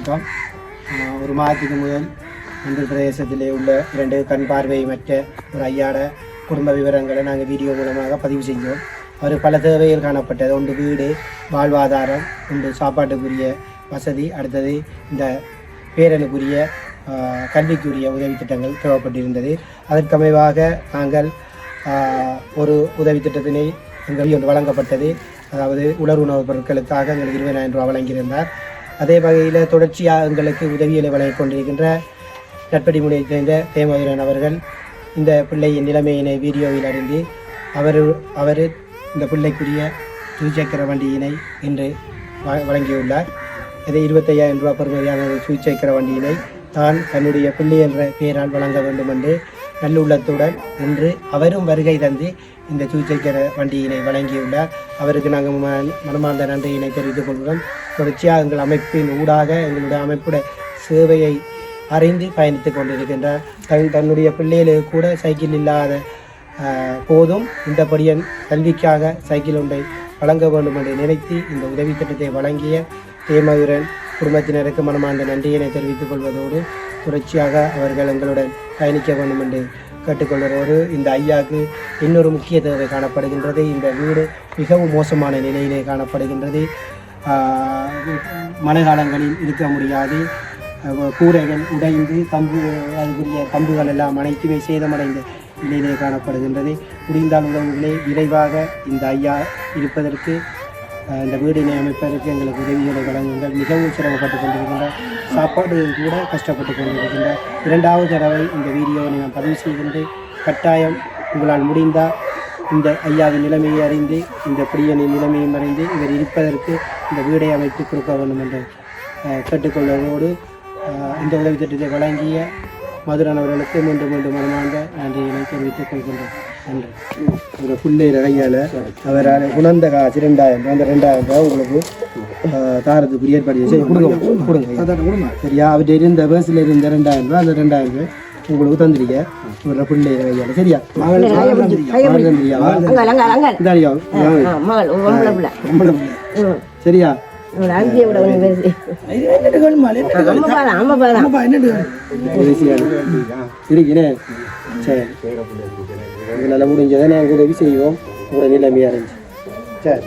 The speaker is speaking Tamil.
வணக்கம். ஒரு மாதத்துக்கு முதல் இந்த பிரதேசத்திலே உள்ள இரண்டு கண் பார்வையமற்ற ஒரு ஐயாட குடும்ப விவரங்களை நாங்கள் வீடியோ மூலமாக பதிவு செஞ்சோம். அவர் பல தேவைகள் காணப்பட்டது. ஒன்று வீடு வாழ்வாதாரம் ஒன்று சாப்பாட்டுக்குரிய வசதி அடுத்தது இந்த பேரனுக்குரிய கல்விக்குரிய உதவி திட்டங்கள் தேவைப்பட்டிருந்தது. அதற்கமைவாக நாங்கள் ஒரு உதவி திட்டத்தினை எங்களுக்கு ஒன்று வழங்கப்பட்டது. அதாவது உலர் உணவுப் பொருட்களுக்காக எங்களுக்கு இருபதாயிரம் ரூபா வழங்கியிருந்தார். அதே வகையில் தொடர்ச்சியாக எங்களுக்கு உதவிகளை வழங்கிக் கொண்டிருக்கின்ற நட்படிமுனையை சேர்ந்த தேமதுரன் அவர்கள் இந்த பிள்ளையின் நிலைமையினை வீடியோவில் அறிந்து அவர் அவர் இந்த பிள்ளைக்குரிய சுவிச்சக்கர வண்டியினை இன்று வ- வழங்கியுள்ளார். இதை இருபத்தையாயிரம் ரூபாய் பெறுமதியான ஒரு வண்டியினை தான் தன்னுடைய பிள்ளை என்ற பெயரால் வழங்க வேண்டும் என்று நல்லுள்ளத்துடன் இன்று அவரும் வருகை தந்து இந்த துவிச்சக்கர வண்டியினை வழங்கியுள்ளார். அவருக்கு நாங்கள் மனமார்ந்த நன்றியினை தெரிவித்துக் கொள்கிறோம். தொடர்ச்சியாக எங்கள் அமைப்பின் ஊடாக எங்களுடைய அமைப்புடைய சேவையை அறிந்து பயணித்துக் கொண்டிருக்கின்றார். தன் தன்னுடைய பிள்ளைகளுக்கு கூட சைக்கிள் இல்லாத போதும் இந்த படியன் கல்விக்காக சைக்கிள் ஒன்றை வழங்க வேண்டும் என்று நினைத்து இந்த உதவி திட்டத்தை வழங்கிய தேமதுரன் குடும்பத்தினருக்கு மனமார்ந்த நன்றியினை தெரிவித்துக் கொள்வதோடு தொடர்ச்சியாக அவர்கள் எங்களுடன் பயணிக்க வேண்டும் என்று கேட்டுக்கொள்வதோடு இந்த ஐயாவுக்கு இன்னொரு முக்கிய தேவை காணப்படுகின்றது. இந்த வீடு மிகவும் மோசமான நிலையிலே காணப்படுகின்றது. மழை காலங்களில் இருக்க முடியாது. கூரைகள் உடைந்து கம்பு அதுக்குரிய கம்புகள் எல்லாம் அனைத்துமே சேதமடைந்த நிலையிலே காணப்படுகின்றது. முடிந்தால் உதவுகளே விரைவாக இந்த ஐயா இருப்பதற்கு இந்த வீடினை அமைப்பதற்கு எங்களுக்கு உதவிகளை வழங்குங்கள். மிகவும் சிரமப்பட்டு கொண்டிருக்கின்ற சாப்பாடு கூட கஷ்டப்பட்டு கொண்டிருக்கின்ற இரண்டாவது தடவை இந்த வீடியோவை நான் பதிவு செய்கின்றேன். கட்டாயம் உங்களால் முடிந்தால் இந்த ஐயாவின் நிலைமையை அறிந்து இந்த பிரியனின் நிலைமையும் அறிந்து இவர் இருப்பதற்கு இந்த வீடை அமைத்து கொடுக்க வேண்டும் என்று கேட்டுக்கொள்வதோடு இந்த உதவி திட்டத்தை வழங்கிய மதுரன் அவர்களுக்கு மீண்டும் மீண்டும் மனமார்ந்த நன்றியினை தெரிவித்துக் கொள்கின்றேன். ஒரு பிள்ளை கையால் அவரால் குணந்த காசு ரெண்டாயிரம் அந்த ரெண்டாயிரம் ரூபாய் உங்களுக்கு தாரத்துக்கு ஏற்பாடு செய்து கொடுங்க. கொடுங்க சரியா? அவர்கிட்ட இருந்த பஸ்ஸில் இருந்த ரெண்டாயிரம் ரூபாய் அந்த ரெண்டாயிரம் ரூபாய் உங்களுக்கு தந்திரிக்க. ஒரு பிள்ளை. கையால் சரியா? ம். சரியா இருக்கிறேன். சரி. எங்களால் முடிஞ்சதை நாங்கள் உதவி செய்வோம். உடனே நிலைமையாக இருந்துச்சு சரி.